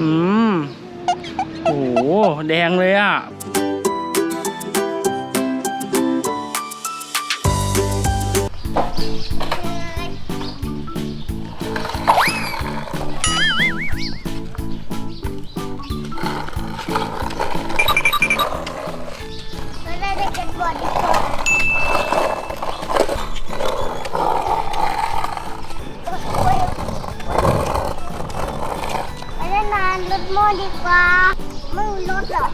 อืม โอ้โห แดงเลยอะได้ได้เก็บบอล รถโม่ดีกว่า มึงรถเหรอ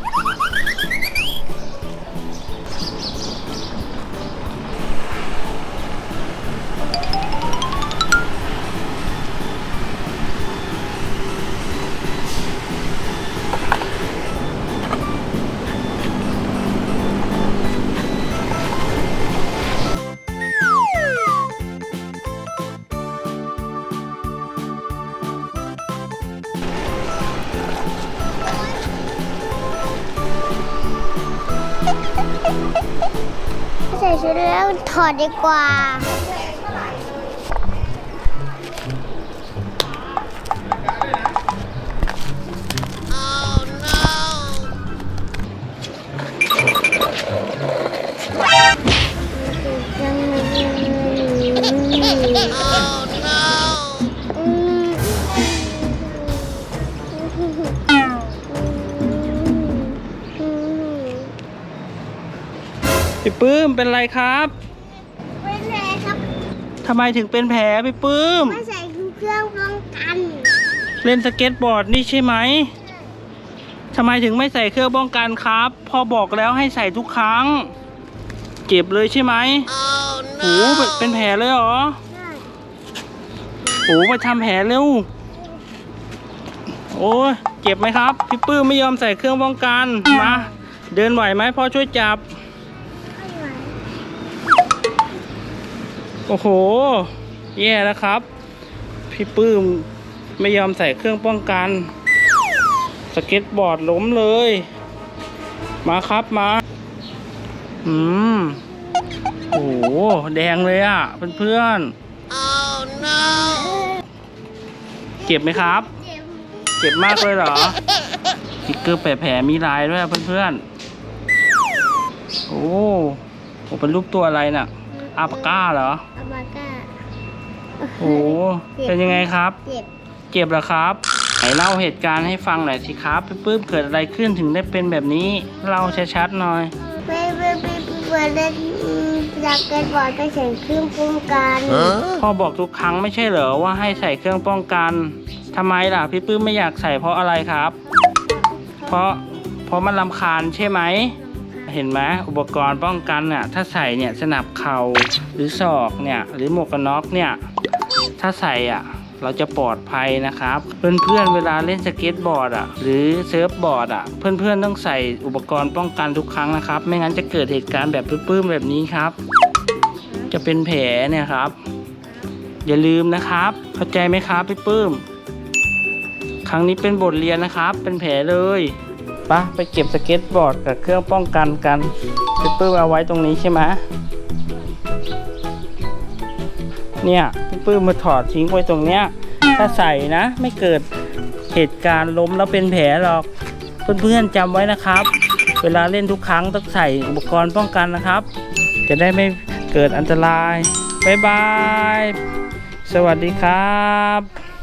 ส่ชุดแล้วถอดดีกว่า พี่ปื้มเป็นไรครับไม่ใส่ครับทำไมถึงเป็นแผลพี่ปื้มไม่ใส่เครื่องป้องกัน เล่นสเก็ตบอร์ดนี่ใช่ไหมทำไมถึงไม่ใส่เครื่องป้องกันครับพ่อบอกแล้วให้ใส่ทุกครั้ง เจ็บเลยใช่ไหมโอ้โหเป็นเป็นแผลเลยเหรอใช่โอ้มาทำแผลเร็วโอ้ยเจ็บไหมครับ พี่ปื้มไม่ยอมใส่เครื่องป้องกันมาเดินไหวไหมพ่อช่วยจับ โอ้โห แย่แล้วครับ พี่ปื้มไม่ยอมใส่เครื่องป้องกัน สเก็ตบอร์ดล้มเลย มาครับมา อืม โอ้โห แดงเลยอะ่ะ เพื่อนๆเจ็บไหมครับเจ็บเจ็บมากเลยเหรอสติ๊กเกอร์แปะแผลมีลายด้วยอะเพื่อนๆ โอ้โหเป็นรูปตัวอะไรน่ะ อาปาก้าเหรออาบาก้าโอ้โหเป็นยังไงครับ เจ็บเจ็บเหรอครับไหนเล่าเหตุการณ์ให้ฟังหน่อยสิครับพี่ปื้มเกิดอะไรขึ้นถึงได้เป็นแบบนี้เล่าชัดๆหน่อยไม่ไม่ไม่ไม่เล่นจักรเก็ตบอร์ดก็ใส่เครื่องป้องกันพ่อบอกทุกครั้งไม่ใช่เหรอว่าให้ใส่เครื่องป้องกันทำไมล่ะพี่ปื้มไม่อยากใส่เพราะอะไรครับ เพราะเพราะมันลำคาญใช่ไหม เห็นไหมอุปกรณ์ป้องกันน่ะถ้าใส่เนี่ยสนับเข่าหรือศอกเนี่ยหรือหมวกกันน็อกเนี่ยถ้าใส่อะเราจะปลอดภัยนะครับ เพื่อนๆเวลาเล่นสเก็ตบอร์ดอะหรือเซิร์ฟบอร์ดอะเพื่อนๆต้องใส่อุปกรณ์ป้องกันทุกครั้งนะครับ ไม่งั้นจะเกิดเหตุการณ์แบบปื้มๆแบบนี้ครับ จะเป็นแผลเนี่ยครับ อย่าลืมนะครับ เข้าใจไหมครับพี่ปื้ม ครั้งนี้เป็นบทเรียนนะครับ เป็นแผลเลย ปะไปเก็บสเก็ตบอร์ดกับเครื่องป้องกันกันพี่ปื้มเอาไว้ตรงนี้ใช่ไหมเนี่ยพี่ปื้มมาถอดทิ้งไว้ตรงเนี้ย ถ้าใส่นะ ไม่เกิดเหตุการณ์ล้มแล้วเป็นแผลหรอก เพื่อนๆจำไว้นะครับ เวลาเล่นทุกครั้งต้องใส่อุปกรณ์ป้องกันนะครับ จะได้ไม่เกิดอันตรายบ๊ายบาย สวัสดีครับ